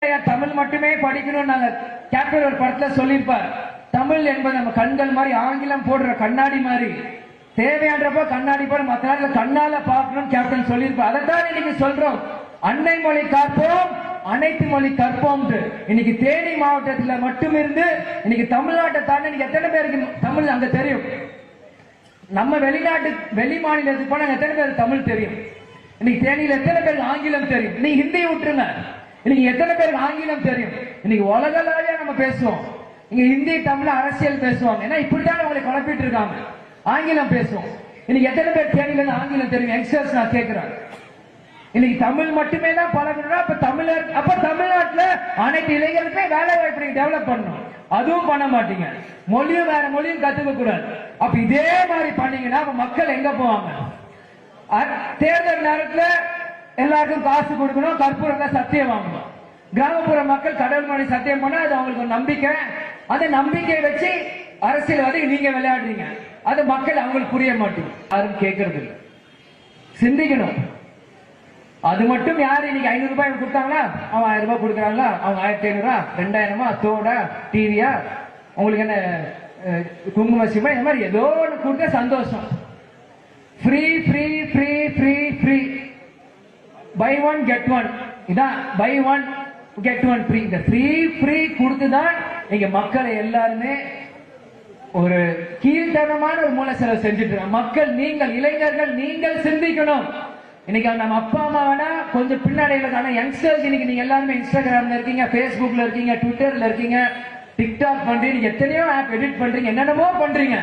தமிழ் மட்டுமே படிக்கணும் நாங்க கேப்டன் ஒரு படத்துல சொல்லியிருப்பார். தமிழ் என்பது நம்ம கண்கள் மாதிரி ஆங்கிலம் போடுற கண்ணாடி மாதிரி. தேவையான்றப்ப கண்ணாடி போட மற்ற நேரத்துல கண்ணால பார்க்கணும் கேப்டன் சொல்லியிருப்பார். அதைத்தான் இன்னைக்கு சொல்றோம். அன்னை மொழி காப்போம் அனைத்து மொழி கற்போம் இன்னைக்கு தேனி மாவட்டத்துல மட்டும் இருந்து இன்னைக்கு தமிழ்நாட்டை தாண்டி இன்னைக்கு எத்தனை பேருக்கு தமிழ் அங்க தெரியும். நம்ம வெளிநாட்டு வெளி மாநிலத்துக்கு போனா எத்தனை பேர் தமிழ் தெரியும்? இன்னைக்கு தேனியில எத்தனை பேர் ஆங்கிலம் தெரியும்? நீ ஹிந்தி விட்டுருங்க. இன்னைக்கு எத்தனை பேருக்கு ஆங்கிலம் தெரியும்? இன்னைக்கு உலகளாவியா நம்ம பேசுவோம். இங்க ஹிந்தி தமிழ் அரசியல் பேசுவாங்க. ஏன்னா இப்படித்தான் உங்களை குழப்பிட்டு இருக்காங்க. ஆங்கிலம் பேசுவோம். இன்னைக்கு எத்தனை பேர் தேனில ஆங்கிலம் தெரியும்? யங்ஸ்டர்ஸ் நான் கேட்கிறேன். இன்னைக்கு தமிழ் மட்டுமே தான் பழகணும்னா அப்ப தமிழர் அப்ப தமிழ்நாட்டுல அனைத்து இளைஞருக்குமே வேலை வாய்ப்பு நீங்க டெவலப் பண்ணணும். அதுவும் பண்ண மாட்டீங்க. மொழியும் வேற மொழியும் கத்துக்க கூடாது அப்ப இதே மாதிரி பண்ணீங்கன்னா மக்கள் எங்க போவாங்க? தேர்தல் நேரத்துல எல்லாருக்கும் காசு கொடுக்கணும் கற்பூரத்தை சத்தியம் வாங்கணும். கிராமப்புற மக்கள் கடவுள் மணி சத்தியம் பண்ணா அது அவங்களுக்கு ஒரு நம்பிக்கை. அந்த நம்பிக்கையை வச்சு அரசியல்வாதி நீங்க விளையாடுறீங்க. அது மக்கள் அவங்களுக்கு புரிய மாட்டேங்குது. யாரும் கேட்கறது இல்லை. சிந்திக்கணும். அது மட்டும் யார் இன்னைக்கு ஐநூறு ரூபாய் கொடுத்தாங்களா? அவன் ஆயிரம் ரூபாய் கொடுக்குறாங்களா? அவங்க ஆயிரத்தி ஐநூறுவா ரெண்டாயிரமா? தோடா? டிவியா? உங்களுக்கு என்ன குங்கும சிவா இந்த மாதிரி ஏதோ ஒன்று கொடுத்த சந்தோஷம். Free free free free free buy one get one இதான் buy one get one free இந்த ஃப்ரீ ஃப்ரீ கொடுத்து தான் நீங்க மக்களை எல்லாருமே ஒரு கீழ்த்தனமான ஒரு மூல செலவு செஞ்சுட்டு இருக்காங்க. மக்கள் நீங்கள் இளைஞர்கள் நீங்கள் சிந்திக்கணும். இன்னைக்கு நம்ம அப்பா அம்மா வேணா கொஞ்சம் பின்னாடியில் தானே. யங்ஸ்டர்ஸ் இன்னைக்கு நீங்க எல்லாருமே இன்ஸ்டாகிராம்ல இருக்கீங்க ஃபேஸ்புக்ல இருக்கீங்க ட்விட்டர்ல இருக்கீங்க டிக்டாக் பண்றீங்க. எத்தனையோ ஆப் எடிட் பண்றீங்க என்னென்னமோ பண்றீங்க.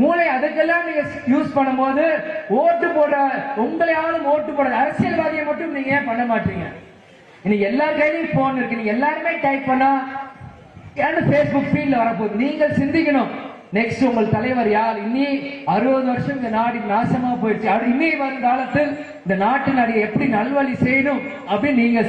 மூளை அதுக்கெல்லாம் நீங்க யூஸ் பண்ணும்போது ஓட்டு போட உங்களையாலும் ஓட்டு போட அரசியல்வாதியை மட்டும் நீங்க ஏன் பண்ண மாட்டீங்க? இன்னைக்கு எல்லார் கையிலையும் போன் இருக்கு. நீங்க எல்லாருமே டைப் பண்ணா ஏன்னு பேஸ்புக் ஃபீல்ட்ல வரப்போகுது. நீங்கள் சிந்திக்கணும். நெக்ஸ்ட் உங்கள் தலைவர் யார்? இன்னி அறுபது வருஷம் இந்த நாடு நாசமா போயிடுச்சு. அப்படி இன்னி வரும் காலத்தில் இந்த நாட்டு அடியை எப்படி நல்வழி செய்யணும் அப்படின்னு நீங்க